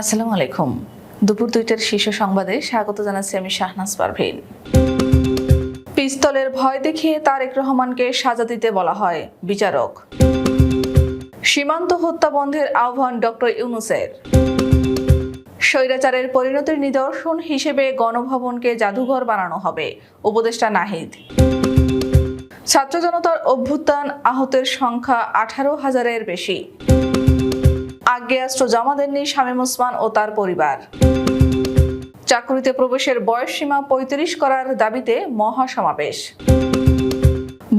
আসসালামু আলাইকুম। দুপুর দুইটার শীর্ষ সংবাদে স্বাগত জানাচ্ছি আমি শাহনাজ পারভিন পিস্তলের ভয় দেখিয়ে তারেক রহমানকে সাজা দিতে বলা হয় বিচারক। সীমান্ত হত্যা বন্ধের আহ্বান ডক্টর ইউনুসের। স্বৈরাচারের পরিণতির নিদর্শন হিসেবে গণভবনকে জাদুঘর বানানো হবে, উপদেষ্টা নাহিদ। ছাত্র জনতার অভ্যুত্থান, আহতের সংখ্যা আঠারো হাজারের বেশি। আগ্নেয়াস্ত্র জমা দেননি শামীম ওসমান ও তার পরিবার। চাকুরিতে প্রবেশের বয়স সীমা পঁয়ত্রিশ করার দাবিতে মহাসমাবেশ।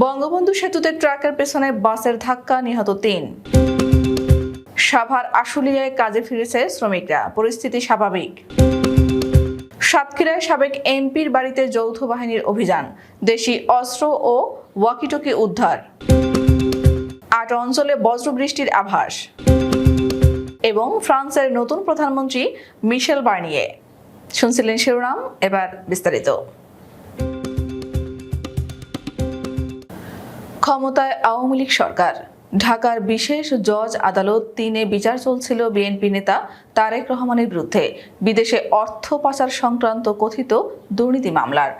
বঙ্গবন্ধু সেতুতে ট্রাকের পেছনে বাসের ধাক্কা, নিহত তিন। সাভার আশুলিয়ায় কাজে ফিরেছে শ্রমিকরা, পরিস্থিতি স্বাভাবিক। সাতক্ষীরায় সাবেক এমপির বাড়িতে যৌথ বাহিনীর অভিযান, দেশি অস্ত্র ও ওয়াকিটকি উদ্ধার। আট অঞ্চলে বজ্রবৃষ্টির আভাস। এবং ফ্রান্সের নতুন প্রধানমন্ত্রী মিশেল বার্নিয়ে। শুনছিলেন শিরোনাম এবার বিস্তারিত। ক্ষমতায় আওয়ামী লীগ সরকার। ঢাকার বিশেষ জজ আদালত তিনে বিচার চলছিল বিএনপি নেতা তারেক রহমানের বিরুদ্ধে। বিদেশে অর্থ পাচার সংক্রান্ত কথিত দুর্নীতি মামলার।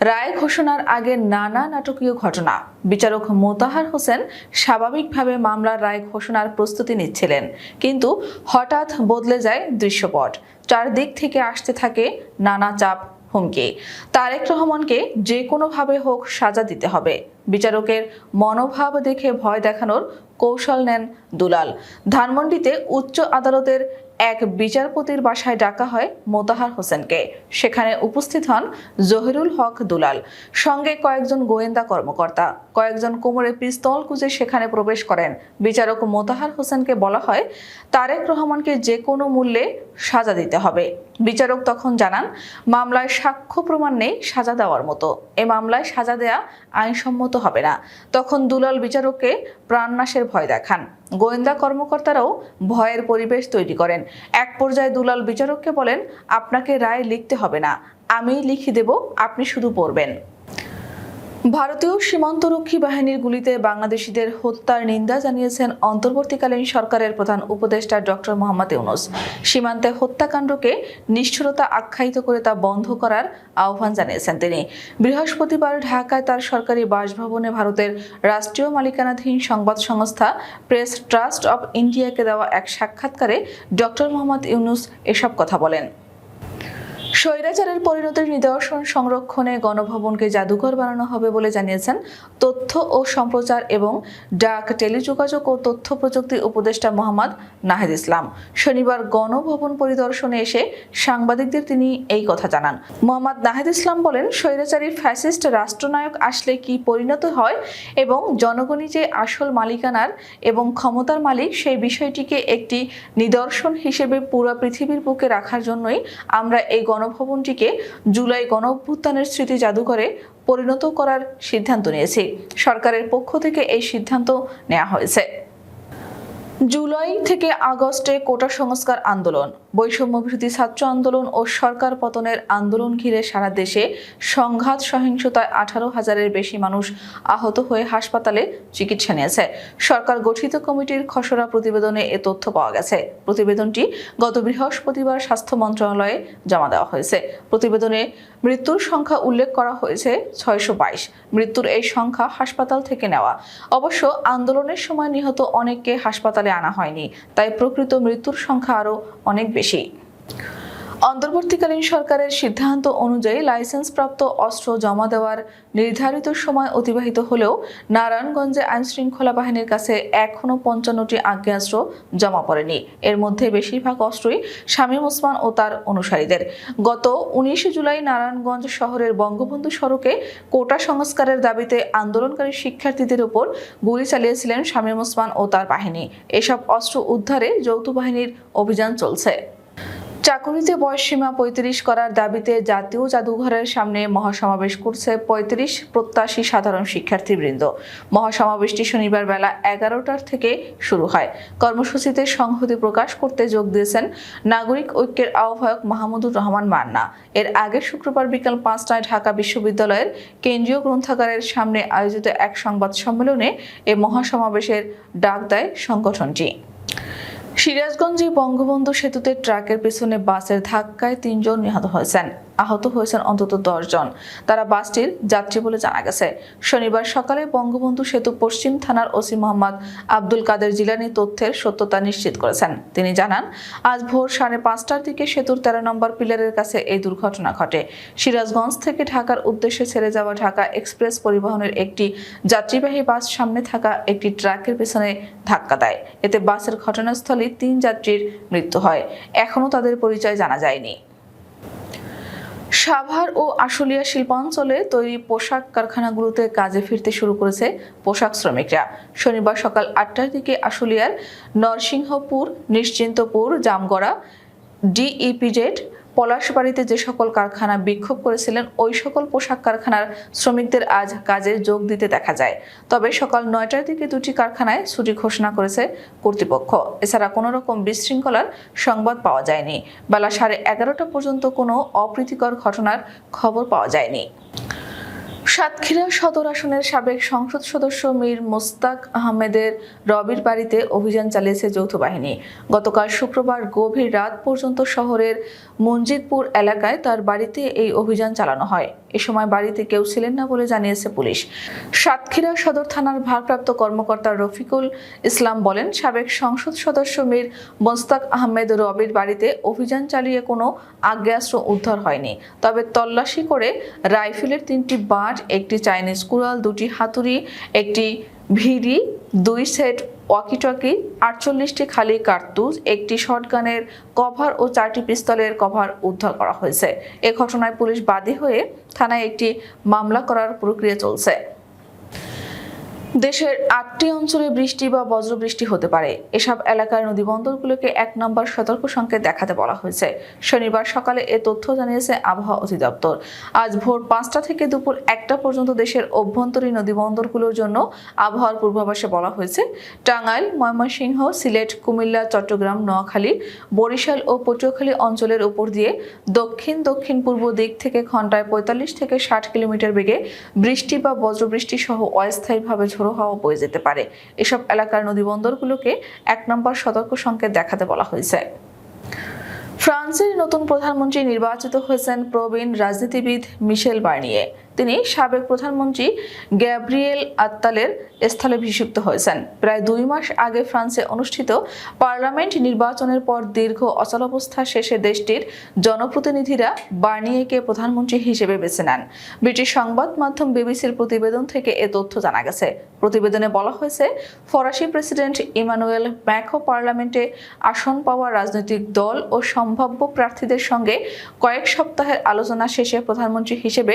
রায় ঘোষণার আগে নানা নাটকীয় ঘটনা। বিচারক মোতাহার হোসেন স্বাভাবিকভাবে মামলার রায় ঘোষণার প্রস্তুতি নিচ্ছিলেন। কিন্তু হঠাৎ বদলে যায় দৃশ্যপট। চারদিক থেকে আসতে থাকে নানা চাপ হুমকি। তারেক রহমানকে যে কোনোভাবে হোক সাজা দিতে হবে। বিচারকের মনোভাব দেখে ভয় দেখানোর কৌশল নেন দুলাল। ধানমন্ডিতে উচ্চ আদালতের এক বিচারপতির বাসায় ডাকা হয় মোতাহার হোসেনকে। সেখানে উপস্থিত হন জহিরুল হক দুলাল। সঙ্গে কয়েকজন গোয়েন্দা কর্মকর্তা। কয়েকজন কোমরে পিস্তল কুজে সেখানে প্রবেশ করেন। বিচারক মোতাহার হোসেনকে বলা হয়, তারেক রহমানকে যে কোনো মূল্যে সাজা দিতে হবে। বিচারক তখন জানান, মামলায় সাক্ষ্য প্রমাণ নেই, সাজা দেওয়ার মতো। এ মামলায় সাজা দেয়া আইনসম্মত হবে না। তখন দুলাল বিচারককে প্রাণনাশের ভয় দেখান। গোয়েন্দা কর্মকর্তারাও ভয়ের পরিবেশ তৈরি করেন। এক পর্যায়ে দুলাল বিচারককে বলেন, আপনাকে রায় লিখতে হবে না। আমি লিখে দেব, আপনি শুধু পড়বেন। ভারতীয় সীমান্তরক্ষী বাহিনীর গুলিতে বাংলাদেশিদের হত্যার নিন্দা জানিয়েছেন অন্তর্বর্তীকালীন সরকারের প্রধান উপদেষ্টা ডক্টর মোহাম্মদ ইউনুস। সীমান্তে হত্যাকাণ্ডকে নিষ্ঠুরতা আখ্যায়িত করে তা বন্ধ করার আহ্বান জানিয়েছেন তিনি। বৃহস্পতিবার ঢাকায় তার সরকারি বাসভবনে ভারতের রাষ্ট্রীয় মালিকানাধীন সংবাদ সংস্থা প্রেস ট্রাস্ট অব ইন্ডিয়াকে দেওয়া এক সাক্ষাৎকারে ডক্টর মোহাম্মদ ইউনুস এসব কথা বলেন। স্বৈরাচারের পরিণতির নিদর্শন সংরক্ষণে গণভবনকে জাদুঘর বানানো হবে বলে জানিয়েছেন তথ্য ও সম্প্রচার এবং ডাক, টেলিযোগাযোগ ও তথ্য প্রযুক্তি উপদেষ্টা মোহাম্মদ নাহিদ ইসলাম। শনিবার গণভবন পরিদর্শনে এসে সাংবাদিকদের তিনি এই কথা জানান। মোহাম্মদ নাহিদ ইসলাম বলেন, স্বৈরাচারী ফ্যাসিস্ট রাষ্ট্রনায়ক আসলে কি পরিণত হয় এবং জনগণই যে আসল মালিকানার এবং ক্ষমতার মালিক সেই বিষয়টিকে একটি নিদর্শন হিসেবে পুরো পৃথিবীর বুকে রাখার জন্যই আমরা এই গণভবনটিকে জুলাই গণ অভ্যুত্থানের স্মৃতি জাদুঘরে পরিণত করার সিদ্ধান্ত নিয়েছে। সরকারের পক্ষ থেকে এই সিদ্ধান্ত নেওয়া হয়েছে। জুলাই থেকে আগস্টে কোটা সংস্কার আন্দোলন বৈষম্য বিরোধী ছাত্র আন্দোলন ও সরকার পতনের আন্দোলন ঘিরে সারা দেশে সংঘাত সহিংসতায় আঠারো হাজারের বেশি মানুষ আহত হয়ে হাসপাতালে চিকিৎসা নিয়েছে। সরকার গঠিত কমিটির খসড়া প্রতিবেদনে এ তথ্য পাওয়া গেছে। প্রতিবেদনটি গত বৃহস্পতিবার স্বাস্থ্য মন্ত্রণালয়ে জমা দেওয়া হয়েছে। প্রতিবেদনে মৃত্যুর সংখ্যা উল্লেখ করা হয়েছে ছয়শো বাইশ। মৃত্যুর এই সংখ্যা হাসপাতাল থেকে নেওয়া। অবশ্য আন্দোলনের সময় নিহত অনেককে হাসপাতালে আনা হয়নি। তাই প্রকৃত মৃত্যুর সংখ্যা আরও অনেক বেশি। অন্তর্বর্তীকালীন সরকারের সিদ্ধান্ত অনুযায়ী লাইসেন্সপ্রাপ্ত অস্ত্র জমা দেওয়ার নির্ধারিত সময় অতিবাহিত হলেও নারায়ণগঞ্জে আইনশৃঙ্খলা বাহিনীর কাছে এখনও পঞ্চান্নটি আগ্নেয়াস্ত্র জমা পড়েনি। এর মধ্যে বেশিরভাগ অস্ত্রই শামীম ওসমান ও তার অনুসারীদের। গত উনিশে জুলাই নারায়ণগঞ্জ শহরের বঙ্গবন্ধু সড়কে কোটা সংস্কারের দাবিতে আন্দোলনকারী শিক্ষার্থীদের উপর গুলি চালিয়েছিলেন শামীম ওসমান ও তার বাহিনী। এসব অস্ত্র উদ্ধারে যৌথ বাহিনীর অভিযান চলছে। চাকুরিতে বয়সসীমা পঁয়ত্রিশ করার দাবিতে জাতীয় জাদুঘরের সামনে মহাসমাবেশ করছে পঁয়ত্রিশ প্রত্যাশী সাধারণ শিক্ষার্থীবৃন্দ। মহাসমাবেশটি শনিবার বেলা এগারোটার থেকে শুরু হয়। কর্মসূচিতে সংহতি প্রকাশ করতে যোগ দিয়েছেন নাগরিক ঐক্যের আহ্বায়ক মাহমুদুর রহমান মান্না। এর আগে শুক্রবার বিকাল পাঁচটায় ঢাকা বিশ্ববিদ্যালয়ের কেন্দ্রীয় গ্রন্থাগারের সামনে আয়োজিত এক সংবাদ সম্মেলনে এ মহাসমাবেশের ডাক দেয় সংগঠনটি। সিরাজগঞ্জে বঙ্গবন্ধু সেতুতে ট্রাকের পেছনে বাসের ধাক্কায় তিনজন নিহত হয়েছেন। আহত হয়েছেন অন্তত জন তারা বাসটির যাত্রী বলে জানা গেছে। শনিবার সকালে বঙ্গবন্ধু সেতু পশ্চিম থানার ওসি মোহাম্মদ আব্দুল কাদের জিলানি তথ্যের সত্যতা নিশ্চিত করেছেন। তিনি জানান, আজ ভোর সাড়ে পাঁচটার দিকে সেতুর তেরো নম্বর পিলারের কাছে এই দুর্ঘটনা ঘটে। সিরাজগঞ্জ থেকে ঢাকার উদ্দেশ্যে ছেড়ে যাওয়া ঢাকা এক্সপ্রেস পরিবহনের একটি যাত্রীবাহী বাস সামনে থাকা একটি ট্রাকের পেছনে ধাক্কা দেয়। এতে বাসের ঘটনাস্থলে তিন যাত্রীর মৃত্যু হয়। এখনও তাদের পরিচয় জানা যায়নি। সাভার ও আশুলিয়া শিল্পাঞ্চলে তৈরি পোশাক কারখানাগুলোতে কাজে ফিরতে শুরু করেছে পোশাক শ্রমিকরা। শনিবার সকাল আটটার দিকে আশুলিয়ার নরসিংহপুর, নিশ্চিন্তপুর, জামগড়া ডিইপিজেড পলাশবাড়িতে যে সকল কারখানা বিক্ষোভ করেছিলেন, ওই সকল পোশাক কারখানার শ্রমিকদের আজ কাজে যোগ দিতে দেখা যায়। তবে সকাল নয়টার দিকে দুটি কারখানায় ছুটি ঘোষণা করেছে কর্তৃপক্ষ। এছাড়া কোনো রকম বিশৃঙ্খলার সংবাদ পাওয়া যায়নি। বেলা সাড়ে এগারোটা পর্যন্ত কোনো অপ্রীতিকর ঘটনার খবর পাওয়া যায়নি। সাতক্ষীরা সদর আসনের সাবেক সংসদ সদস্য মীর মোস্তাক আহমেদের রবির বাড়িতে অভিযান চালিয়েছে যৌথ বাহিনী। গতকাল শুক্রবার গভীর রাত পর্যন্ত শহরের মঞ্জিদপুর এলাকায় তার বাড়িতে এই অভিযান চালানো হয়। এ সময় বাড়িতে কেউ ছিলেন না বলে জানিয়েছে পুলিশ। সাতক্ষীরা সদর থানার ভারপ্রাপ্ত কর্মকর্তা রফিকুল ইসলাম বলেন, সাবেক সংসদ সদস্য মীর মোস্তাক আহমেদ রবির বাড়িতে অভিযান চালিয়ে কোনো আগ্নেয়াস্ত্র উদ্ধার হয়নি। তবে তল্লাশি করে রাইফেলের তিনটি বাট, একটি চাইনিজ কুড়াল, দুটি হাতুড়ি, একটি ভিড়ি, দুই সেট ওয়াকিটকি আটচল্লিশটি খালি কার্তুজ, একটি শটগানের কভার ও চারটি পিস্তলের কভার উদ্ধার করা হয়েছে। এ ঘটনায় পুলিশ বাদী হয়ে থানায় একটি মামলা করার প্রক্রিয়া চলছে। দেশের আটটি অঞ্চলে বৃষ্টি বা বজ্রবৃষ্টি হতে পারে। এসব এলাকার নদীবন্দরগুলোকে এক নম্বর সতর্ক সংকেত দেখাতে বলা হয়েছে। শনিবার সকালে এ তথ্য জানিয়েছে আবহাওয়া অধিদপ্তর। আজ ভোর পাঁচটা থেকে দুপুর একটা পর্যন্ত দেশের অভ্যন্তরীণ নদীবন্দরগুলোর জন্য আবহাওয়ার পূর্বাভাসে বলা হয়েছে। টাঙ্গাইল, ময়মনসিংহ, সিলেট, কুমিল্লা, চট্টগ্রাম, নোয়াখালী, বরিশাল ও পটুয়াখালী অঞ্চলের উপর দিয়ে দক্ষিণ দক্ষিণ পূর্ব দিক থেকে ঘন্টায় পঁয়তাল্লিশ থেকে ষাট কিলোমিটার বেগে বৃষ্টি বা বজ্রবৃষ্টি সহ অস্থায়ীভাবে ঝোড়ো হাওয়া বয়ে যেতে পারে। এসব এলাকার নদীবন্দরগুলোকে এক নম্বর সতর্ক সংকেত দেখাতে বলা হয়েছে। ফ্রান্সের নতুন প্রধানমন্ত্রী নির্বাচিত হয়েছেন প্রবীণ রাজনীতিবিদ মিশেল বার্নিয়ে। তিনি সাবেক প্রধানমন্ত্রী গ্যাব্রিয়েল আত্তালের স্থলাভিষিক্ত হয়েছেন। প্রায় দুই মাস আগে ফ্রান্সে অনুষ্ঠিত পার্লামেন্ট নির্বাচনের পর দীর্ঘ অচলাবস্থা শেষে দেশটির জনপ্রতিনিধিরা বার্নিয়েকে প্রধানমন্ত্রী হিসেবে বেছে নেন। ব্রিটিশ সংবাদ মাধ্যম বিবিসির প্রতিবেদন থেকে এ তথ্য জানা গেছে। প্রতিবেদনে বলা হয়েছে, ফরাসি প্রেসিডেন্ট ইমানুয়েল ম্যাকো পার্লামেন্টে আসন পাওয়া রাজনৈতিক দল ও সম্ভাব্য প্রার্থীদের সঙ্গে কয়েক সপ্তাহের আলোচনা শেষে প্রধানমন্ত্রী হিসেবে